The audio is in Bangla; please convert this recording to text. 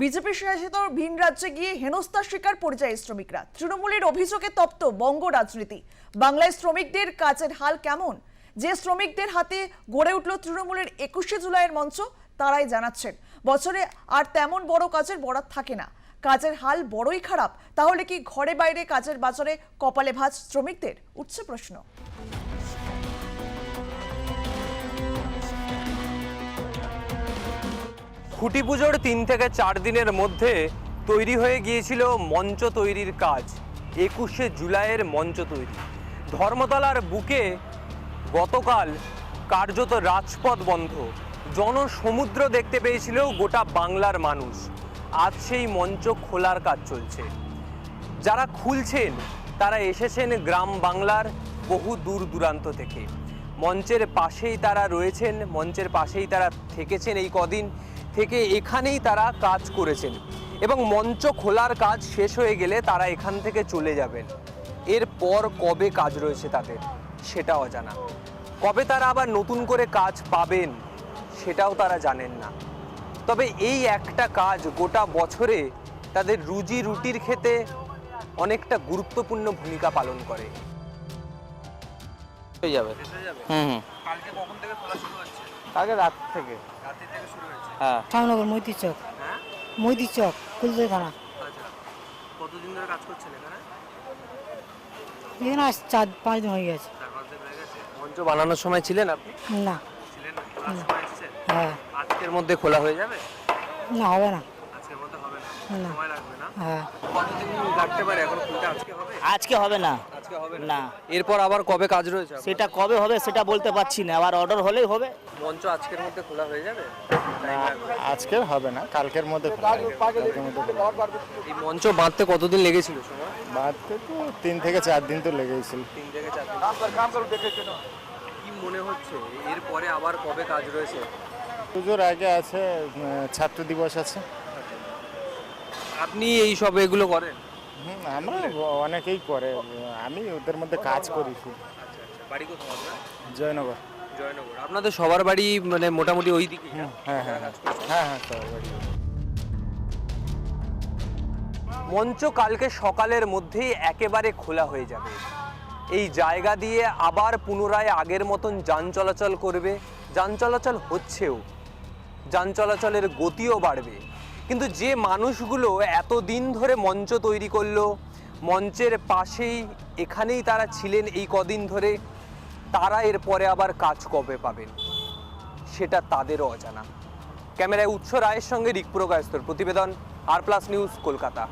বিজেপি শাসিত ভিন রাজ্যে গিয়ে হেনস্থার শিকার পরিযায়ী শ্রমিকরা। তৃণমূলের অভিযোগে তপ্ত বঙ্গ রাজনীতি। বাংলায় শ্রমিকদের কাজের হাল কেমন? যে শ্রমিকদের হাতে গড়ে উঠল তৃণমূলের একুশে জুলাইয়ের মঞ্চ, তারাই জানাচ্ছেন, বছরে আর তেমন বড় কাজের বরাত থাকে না। কাজের হাল বড়ই খারাপ, তাহলে কি ঘরে বাইরে কাজের বাজারে কপালে ভাঁজ শ্রমিকদের? উঠছে প্রশ্ন। খুঁটি পুজোর তিন থেকে চার দিনের মধ্যে তৈরি হয়ে গিয়েছিল মঞ্চ তৈরির কাজ। একুশে জুলাইয়ের মঞ্চ তৈরি। ধর্মতলার বুকে গতকাল কার্যত রাজপথ বন্ধ। জনসমুদ্র দেখতে পেয়েছিল গোটা বাংলার মানুষ। আজ সেই মঞ্চ খোলার কাজ চলছে। যারা খুলছেন, তারা এসেছেন গ্রাম বাংলার বহু দূর দূরান্ত থেকে। মঞ্চের পাশেই তারা রয়েছেন, মঞ্চের পাশেই তারা থেকেছেন এই কদিন। থেকে এখানেই তারা কাজ করেছেন এবং মঞ্চ খোলার কাজ শেষ হয়ে গেলে তারা এখান থেকে চলে যাবেন। এরপর কবে কাজ রয়েছে তাদের সেটা অজানা। কবে তারা আবার নতুন করে কাজ পাবেন, সেটাও তারা জানেন না। তবে এই একটা কাজ গোটা বছরে তাদের রুজি রুটির ক্ষেতে অনেকটা গুরুত্বপূর্ণ ভূমিকা পালন করে। হয়ে যাবে। হুম হুম। কালকে কখন থেকে খোলা শুরু হচ্ছে? আগে রাত থেকে। রাতে থেকে শুরু হয়েছে? হ্যাঁ। শ্যামনগর মৈতি চক। হ্যাঁ? মৈতি চক কুলদে থানা আচ্ছা। কতদিন ধরে কাজ করছেন এখানে? এখানে আজ চার পাঁচ দিন হয়ে গেছে। হয়ে মঞ্চ বানানোর সময় ছিলেন আপনি? না। ছিলেন না। হ্যাঁ। আজকের মধ্যে খোলা হয়ে যাবে? না হবে না। আজকের মধ্যে হবে না। না। সময় লাগবে না? হ্যাঁ। কতদিন লাগতে পারে? এখন খুলতে আজকে হবে? আজকে হবে না। আজকে হবে না? এরপর আবার কবে কাজ রয়েছে? সেটা কবে হবে সেটা বলতে পারছি না। আবার অর্ডার হলেই হবে। মঞ্চ আজকের মধ্যে খোলা হয়ে যাবে? আজকের হবে না। কালকের মধ্যে। এই মঞ্চ বাঁধতে কতদিন লেগেছিল সময়? বাদতে তো তিন থেকে চার দিন তো লেগেছিল তিন থেকে চার দিন। কি মনে হচ্ছে? এরপরে আবার কবে কাজ রয়েছে? পুজোর আগে আছে ছাত্র দিবস আছে। আপনি এই সব এগুলো করেন? আমরা অনেকেই করে। আমি ওদের মধ্যে কাজ করি শুধু। বাড়ি কোথাও আপনার? জয়নগর। জয়নগর। আপনাদের সবার বাড়ি মানে মোটামুটি ওই দিকে? হ্যাঁ হ্যাঁ হ্যাঁ। হ্যাঁ হ্যাঁ সবার বাড়ি। মঞ্চ কালকে সকালের মধ্যেই একেবারে খোলা হয়ে যাবে। এই জায়গা দিয়ে আবার পুনরায় আগের মতন যান চলাচল করবে। যান চলাচল হচ্ছেও। যান চলাচলের গতিও বাড়বে। কিন্তু যে মানুষগুলো এত দিন ধরে মঞ্চ তৈরি করল, মঞ্চের পাশেই এখানেই তারা ছিলেন এই কদিন ধরে, তারা এরপরে আবার কাজ কবে পাবেন? সেটা তাদেরও অজানা। ক্যামেরায় উৎস রায়ের সঙ্গে রিক গায়স্তর প্রতিবেদন আর প্লাস নিউজ কলকাতা।